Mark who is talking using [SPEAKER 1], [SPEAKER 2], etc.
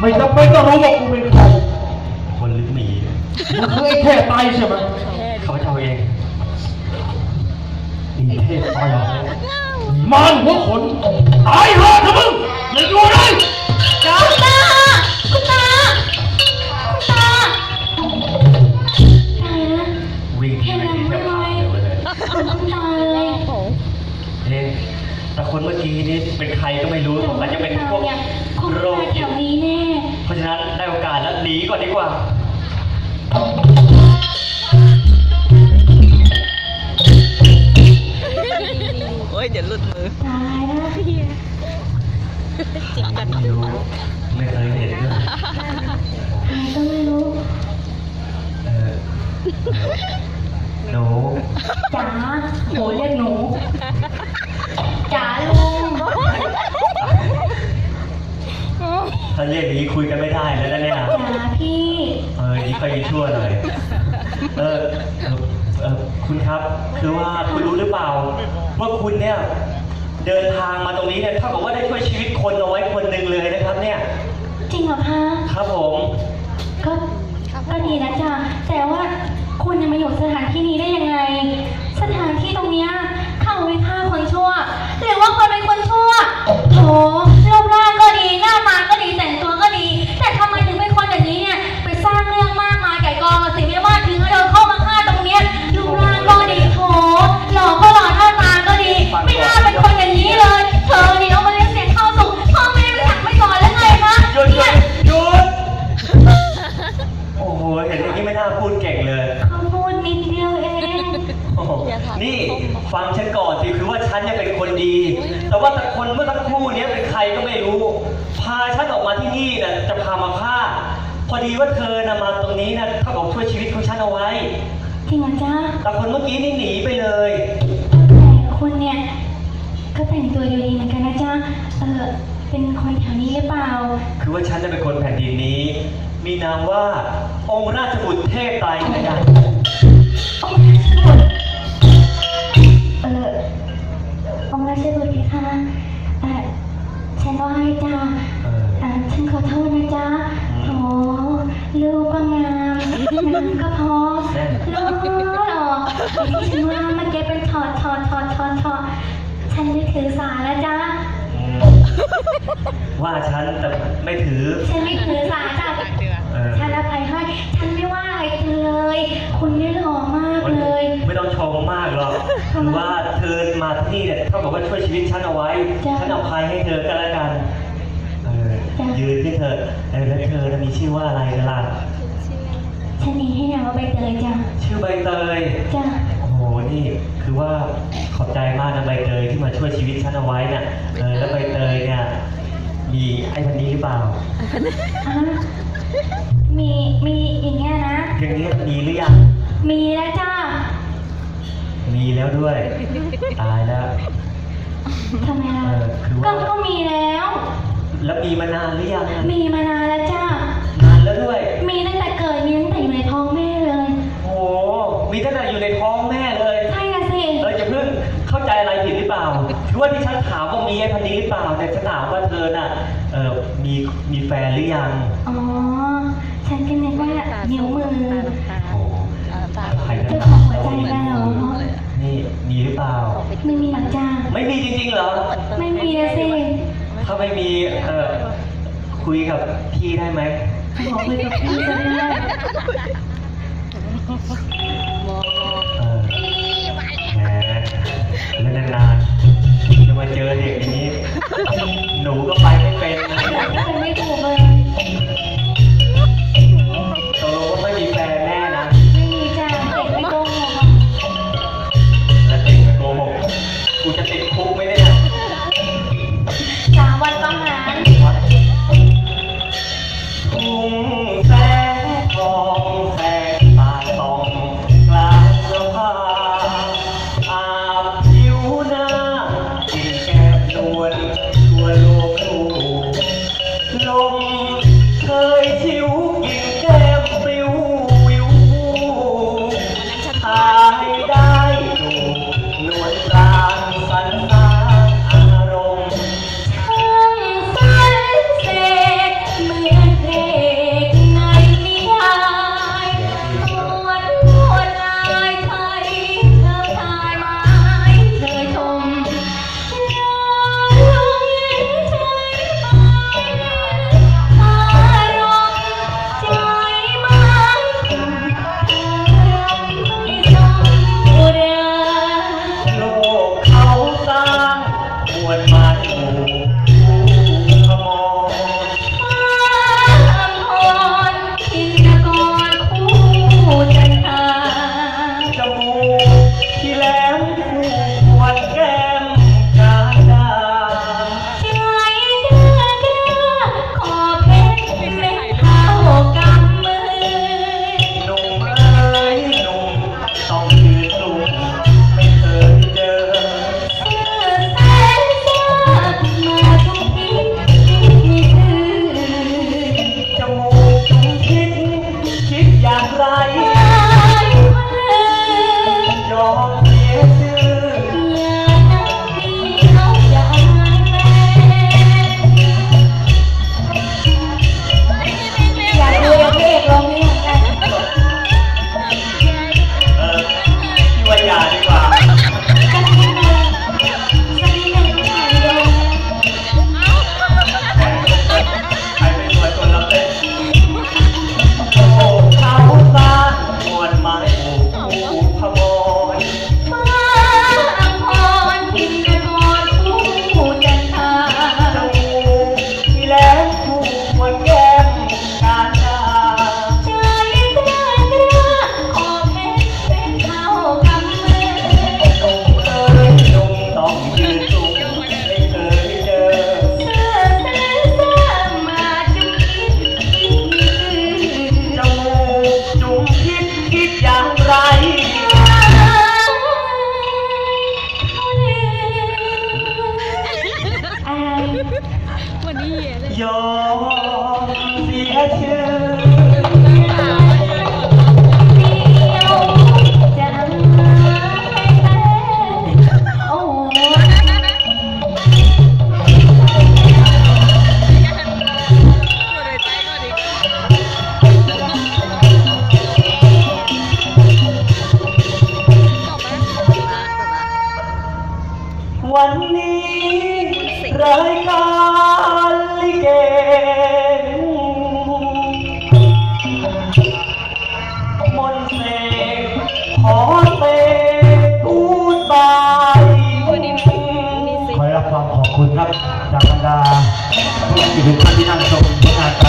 [SPEAKER 1] ไม่จำเป็นต้องรู้ว่ากูเป็นใคร
[SPEAKER 2] คนหรือหมี
[SPEAKER 1] มึงคือไอ้เทพไตใช่ไหม
[SPEAKER 2] ข้าพเจ้าเอง
[SPEAKER 1] ไอ้เทพไตมารหัวขนตายเถอะนะมึงอย่าอยู่เลย
[SPEAKER 2] หนีก่อนดีกว่า
[SPEAKER 3] โอ้ยเดี๋ยวหลุดมือ
[SPEAKER 4] ตายแล้ว
[SPEAKER 3] จิกกัน
[SPEAKER 2] ถ้าเรียกอย่างนี้คุยกันไม่ได้แล้วนะเนี่ย
[SPEAKER 4] จ๋าพี่
[SPEAKER 2] เออนี่ค่อยมีชั่วหน่อยเออเออเออคุณครับ คือว่าคุณรู้หรือเปล่า ว่าคุณเนี่ย เดินทางมาตรงนี้เนี่ยเท่ากับว่าได้ช่วยชีวิตคนเอาไว้คนหนึ่งเลยนะครับ เนี่ย
[SPEAKER 4] จริงเหรอคะ
[SPEAKER 2] ครับผม
[SPEAKER 4] ก็ก็ดีนะจ๊ะแต่ว่าคุณจะมาอยู่สถานที่นี้ได้ยังไง สถานที่ตรงเนี้ยเข้าไว้ฆ่าคนชั่ว หรือว่าคนเป็น
[SPEAKER 2] ฟังฉันก่อนสิคือว่าฉันเนี่ยเป็นคนดี แต่ว่าแต่คนเมื่อสักครู่เนี้ยเป็นใครก็ไม่รู้ พาฉันออกมาที่นี่นะจะพามาฆ่า พอดีว่าเธอนะมาตรงนี้นะเท่ากับช่วยชีวิตของฉันเอาไว้
[SPEAKER 4] จริงเหรอจ๊ะ
[SPEAKER 2] แต่คนเมื่อกี้นี่หนีไปเลย
[SPEAKER 4] แต่คุณเนี่ย ก็แต่งตัวดูดีเหมือนกันนะจ๊ะ เออเป็นคนแถวนี้หรือเปล่า
[SPEAKER 2] คือว่าฉันจะเป็นคนแผ่นดินนี้ มีนามว่าองค์ราชบุตรเทพไตรนะจ๊ะ
[SPEAKER 4] อง องค์ราชบุตรพี่คะเออฉันว่าให้จ้า
[SPEAKER 2] เออ
[SPEAKER 4] เออฉันขอโทษนะจ๊ะโถลูกก็งามนางก็พอลูกก็หล่อที่ฉันว่าเมื่อกี้เป็นถอดถอดถอดถอดถอดฉันไม่ถือสาแล้วจ้า
[SPEAKER 2] อืมว่าฉันแต่ไม่ถือ
[SPEAKER 4] ฉันไม่ถือสา หรอก
[SPEAKER 2] คือว่าเธอมาที่นี่เนี่ยเท่ากับว่าช่วยชีวิตฉันเอาไว้
[SPEAKER 4] จ้ะ
[SPEAKER 2] ฉันอภัยให้เธอก็แล้วกัน เออ
[SPEAKER 4] จ้ะ
[SPEAKER 2] ยืนที่เธอเออแล้วเธอน่ะมีชื่อว่าอะไรกันล่ะ
[SPEAKER 4] ฉันนี่ให้นามว่าใบเตยจ้ะ
[SPEAKER 2] ชื่อใบเตย
[SPEAKER 4] จ้ะ
[SPEAKER 2] โอ้โห นี่คือว่าขอบใจมากนะใบเตยที่มาช่วยชีวิตฉันเอาไว้น่ะ เออ แล้วใบเตยเนี่ย มีไอ้พันนี้หรือเปล่า
[SPEAKER 4] อะมีมีอย่างเงี้ยนะ
[SPEAKER 2] อย่างนี้มีหรือยัง
[SPEAKER 4] มีแล้วจ้ะ
[SPEAKER 2] มีแล้วด้วย ตายแล้ว
[SPEAKER 4] ทำไมล่ะ
[SPEAKER 2] เออคือว่า
[SPEAKER 4] ก็ก็มีแล้ว
[SPEAKER 2] แล้วมีมานานหรือยังอะ
[SPEAKER 4] มีมานานแล้วจ้ะ
[SPEAKER 2] นานแล้วด้วย
[SPEAKER 4] มีตั้งแต่เกิดมีตั้งแต่อยู่ในท้องแม่เลย
[SPEAKER 2] โอ้โหมีตั้งแต่อยู่ในท้องแม่เลย
[SPEAKER 4] ใช่นะสิ
[SPEAKER 2] เอออย่าเพิ่งเข้าใจอะไรผิดหรือเปล่าคือว่าที่ฉันถามว่ามีไอ้พันนี้หรือเปล่าแต่ฉันถามว่าเธอน่ะเออมีมีแฟนหรือยัง
[SPEAKER 4] อ๋อ ฉันก็นึกว่านิ้วมือ
[SPEAKER 2] โอ้โหใครกัน
[SPEAKER 4] เจ้าของหัวใจน่ะเหรอ
[SPEAKER 2] นี่มีหรือเปล่า
[SPEAKER 4] ไม่มีหลักจ้า
[SPEAKER 2] ไม่มีจริงๆเหรอ
[SPEAKER 4] ไม่มีนะสิ
[SPEAKER 2] ถ้าไม่มีเออคุยกับพี่ได้ไหม
[SPEAKER 4] ขอคุยกับพี่ก็ได้
[SPEAKER 2] เออแหมแล้วนานๆจะมาเจอเด็กอย่างนี้ หนูก็ไปไม่เป็นนะ
[SPEAKER 4] ฉันไม่ถูก เค
[SPEAKER 2] গেছে บุคคลที่นั่งชมผลงาน
[SPEAKER 4] กา
[SPEAKER 2] ร